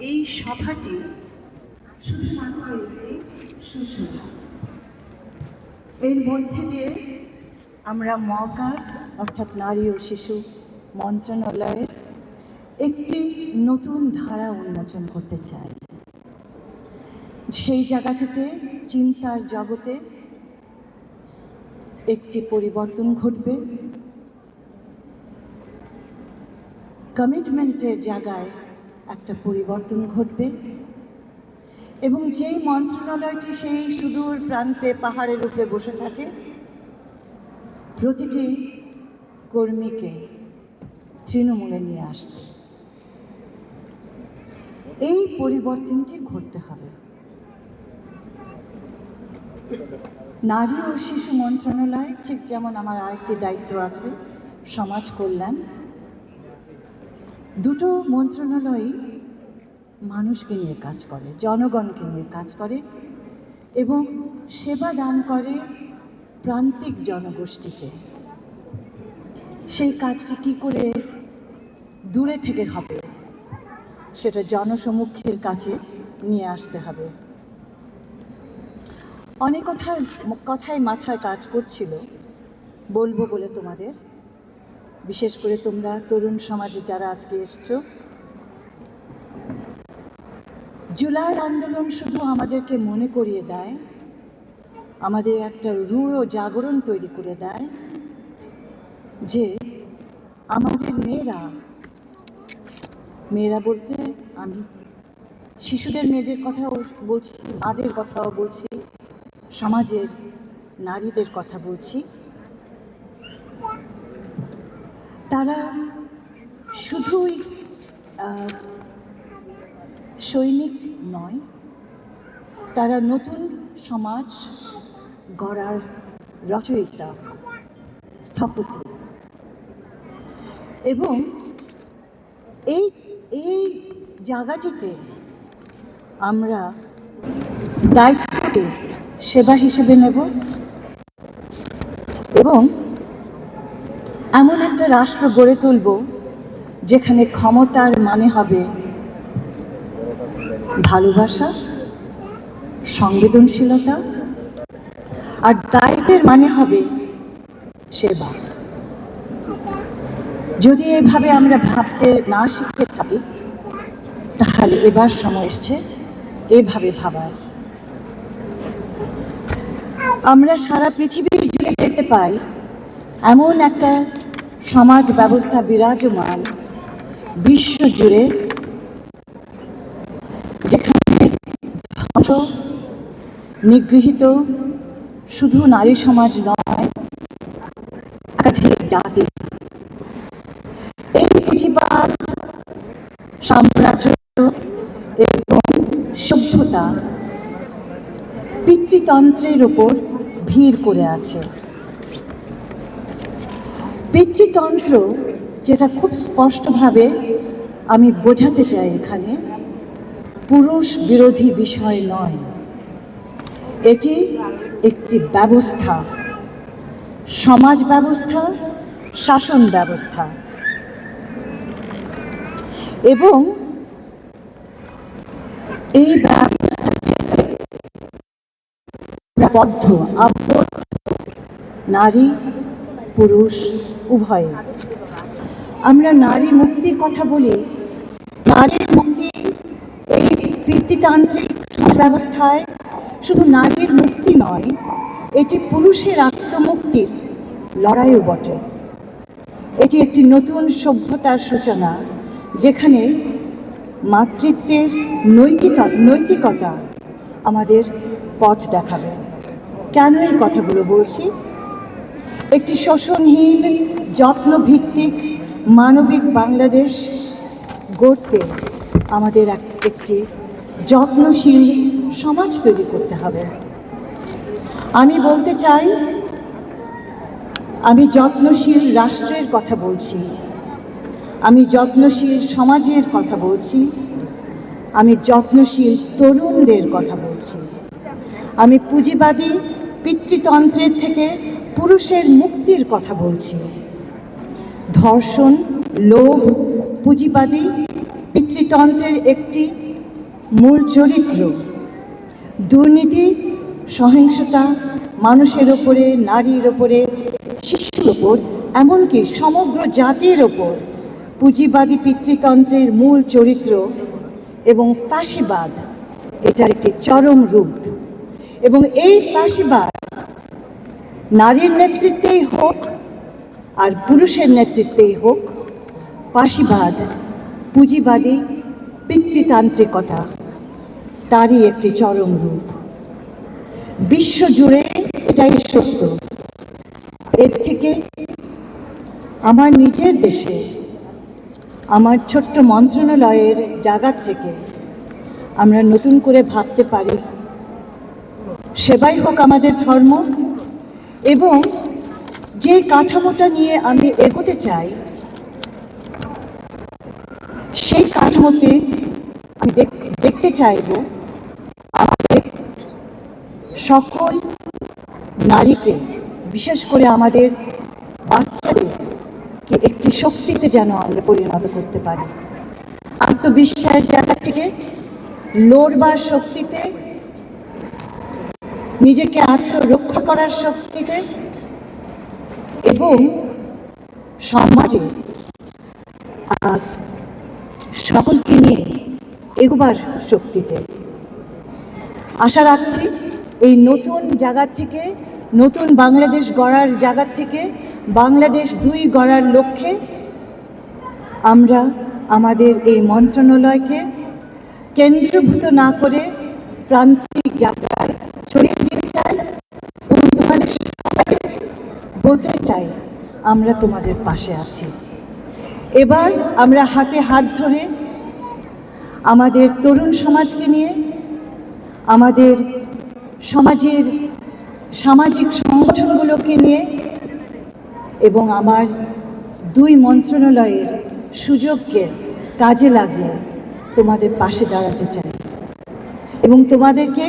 এই সভাটি একটি এর মধ্যে দিয়ে আমরা মকা অর্থাৎ নারী ও শিশু মন্ত্রণালয়ের একটি নতুন ধারা উন্মোচন করতে চাই। সেই জায়গাটিতে চিন্তার জগতে একটি পরিবর্তন ঘটবে। কমিটমেন্টের জায়গায় একটা পরিবর্তন ঘটবে। এবং যেই মন্ত্রণালয়টি সেই সুদূর প্রান্তে পাহাড়ের উপরে বসে থাকে, প্রতিটি কর্মীকে তৃণমূলে নিয়ে আসতে। এই পরিবর্তনটি ঘটতে হবে। নারী ও শিশু মন্ত্রণালয়, ঠিক যেমন আমার আরেকটি দায়িত্ব আছে, সমাজ কল্যাণ দুটো মন্ত্রণালয়ই মানুষকে নিয়ে কাজ করে, জনগণকে নিয়ে কাজ করে এবং সেবা দান করে প্রান্তিক জনগোষ্ঠীকে। সেই কাজটি কি করে দূরে থেকে হবে, সেটা জনসমক্ষের কাছে নিয়ে আসতে হবে। অনেক কথার কথায় মাথায় কাজ করছিল, বলব বলে তোমাদের। বিশেষ করে তোমরা তরুণ সমাজে যারা আজকে এসছো। জুলাইয়ের আন্দোলন শুধু আমাদেরকে মনে করিয়ে দেয়, আমাদের একটা রূঢ় জাগরণ তৈরি করে দেয় যে আমাদের মেয়েরা মেয়েরা বলতে আমি শিশুদের মেয়েদের কথাও বলছি, মাদের কথাও বলছি, সমাজের নারীদের কথা বলছি। তারা শুধুই সৈনিক নয়, তারা নতুন সমাজ গড়ার রচয়িতা, স্থপতি। এবং এই এই জায়গাটিতে আমরা দায়িত্বকে সেবা হিসেবে নেব এবং এমন একটা রাষ্ট্র গড়ে তুলব যেখানে ক্ষমতার মানে হবে ভালোবাসা, সংবেদনশীলতা, আর দায়িত্বের মানে হবে সেবা। যদি এভাবে আমরা ভাবতে না শিখতে থাকি, তাহলে এবার সময় এসছে এভাবে ভাবার। আমরা সারা পৃথিবী জুড়ে দেখতে পাই এমন একটা সমাজ ব্যবস্থা বিরাজমান। বিশ্ব জুড়ে যেখানে ধ্বংস, নিগৃহীত, শুধু নারী সমাজ নয়, একাধিক এই পুঁজিবাদ, সাম্রাজ্য এবং সভ্যতা পিতৃতন্ত্রের ওপর ভিড় করে আছে। পিতৃতন্ত্র যেটা খুব স্পষ্টভাবে আমি বোঝাতে চাই এখানে, পুরুষ বিরোধী বিষয় নয়। এটি একটি ব্যবস্থা, সমাজ ব্যবস্থা, শাসন ব্যবস্থা। এবং এই ব্যবস্থা বদ্ধ, আবদ্ধ নারী পুরুষ, উভয়ে। আমরা নারী মুক্তির কথা বলি। নারীর মুক্তি এই পিতৃতান্ত্রিক ব্যবস্থায় শুধু নারীর মুক্তি নয়, এটি পুরুষের আত্মমুক্তির লড়াইও বটে। এটি একটি নতুন সভ্যতার সূচনা, যেখানে মাতৃত্বের নৈতিকতা নৈতিকতা আমাদের পথ দেখাবে। কেন এই কথাগুলো বলছি? একটি শোষণহীন, যত্নভিত্তিক মানবিক বাংলাদেশ গড়তে আমাদের এক- একটি যত্নশীল সমাজ তৈরি করতে হবে। আমি বলতে চাই, আমি যত্নশীল রাষ্ট্রের কথা বলছি, আমি যত্নশীল সমাজের কথা বলছি, আমি যত্নশীল তরুণদের কথা বলছি। আমি পুঁজিবাদী পিতৃতন্ত্রের থেকে পুরুষের মুক্তির কথা বলছি। ধর্ষণ, লোভ, পুঁজিবাদী পিতৃতন্ত্রের একটি মূল চরিত্র। দুর্নীতি, সহিংসতা মানুষের ওপরে, নারীর ওপরে, শিশুর ওপর, এমনকি সমগ্র জাতির ওপর পুঁজিবাদী পিতৃতন্ত্রের মূল চরিত্র এবং ফাঁসিবাদ, এটার একটি চরম রূপ। এবং এই ফাঁসিবাদ নারীর নেতৃত্বেই হোক আর পুরুষের নেতৃত্বেই হোক, ফাঁসিবাদ, পুঁজিবাদী, পিতৃতান্ত্রিকতা, তারই একটি চরম রূপ। বিশ্বজুড়ে এটাই সত্য। এর থেকে আমার নিজের দেশে, আমার ছোট্ট মন্ত্রণালয়ের জায়গা থেকে আমরা নতুন করে ভাবতে পারি। সেবাই হোক আমাদের ধর্ম এবং যে কাঠামোটা নিয়ে আমি এগোতে চাই, সেই কাঠামোতে আমি দেখতে চাইব আমাদের সকল নারীকে, বিশেষ করে আমাদের বাচ্চাদেরকে একটি শক্তিতে যেন আমরা পরিণত করতে পারি। আত্মবিশ্বাসের জায়গা থেকে লড়বার শক্তিতে নিজেকে আত্মরক্ষা করার শক্তিতে এবং সমাজে সকলকে নিয়ে এগোবার শক্তিতে। আশা রাখছি এই নতুন জায়গার থেকে, নতুন বাংলাদেশ গড়ার জায়গার থেকে, বাংলাদেশ দুই গড়ার লক্ষ্যে আমরা আমাদের এই মন্ত্রণালয়কে কেন্দ্রভূত না করে প্রান্তিক জায়গায় ছড়িয়ে দিতে চাই এবং তোমাদের সবাইকে বলতে চাই, আমরা তোমাদের পাশে আছি। এবার আমরা হাতে হাত ধরে আমাদের তরুণ সমাজকে নিয়ে, আমাদের সমাজের সামাজিক সংগঠনগুলোকে নিয়ে এবং আমার দুই মন্ত্রণালয়ের সুযোগকে কাজে লাগিয়ে তোমাদের পাশে দাঁড়াতে চাই। এবং তোমাদেরকে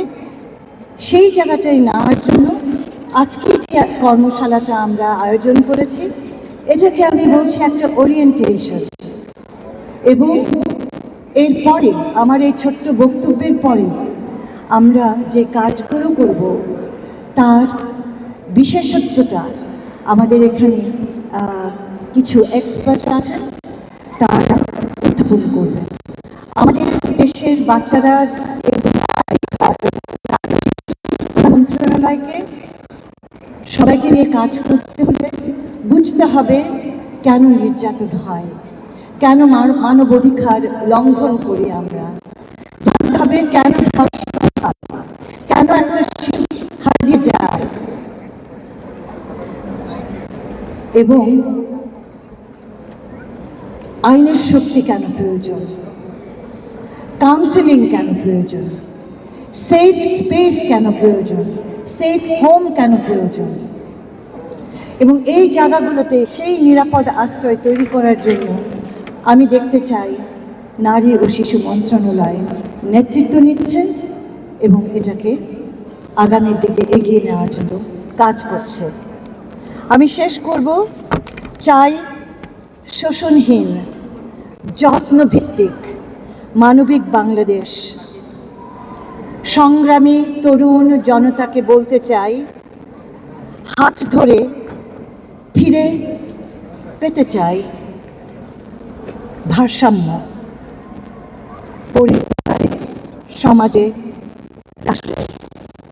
সেই জায়গাটায় নেওয়ার জন্য আজকে যে কর্মশালাটা আমরা আয়োজন করেছি, এটাকে আমি বলছি একটা ওরিয়েন্টেশন এবং এরপরে, আমার এই ছোট্ট বক্তব্যের পরে আমরা যে কাজগুলো করব, তার বিশেষত্বটা আমাদের এখানে কিছু এক্সপার্ট আছেন তারা উত্থাপন করবেন। আমাদের দেশের বাচ্চারা সবাইকে নিয়ে কাজ করতে হলে বুঝতে হবে কেন নির্যাতন হয়, কেন মানব- মানবাধিকার লঙ্ঘন করি আমরা, জানতে হবে কেন কেন একটা হারিয়ে যায়। এবং আইনের শক্তি কেন প্রয়োজন কাউন্সিলিং কেন প্রয়োজন সেফ স্পেস কেন প্রয়োজন সেফ হোম কেন প্রয়োজন এবং এই জায়গাগুলোতে সেই নিরাপদ আশ্রয় তৈরি করার জন্য আমি দেখতে চাই নারী ও শিশু মন্ত্রণালয় নেতৃত্ব নিচ্ছে এবং এটাকে আগামীর দিকে এগিয়ে নেওয়ার জন্য কাজ করছে। আমি শেষ করব, চাই শোষণহীন, যত্নভিত্তিক, মানবিক বাংলাদেশ। সংগ্রামী তরুণ জনতাকে বলতে চাই, হাত ধরে ফিরে পেতে চাই ভারসাম্য। পরিবারে সমাজে রাষ্ট্রে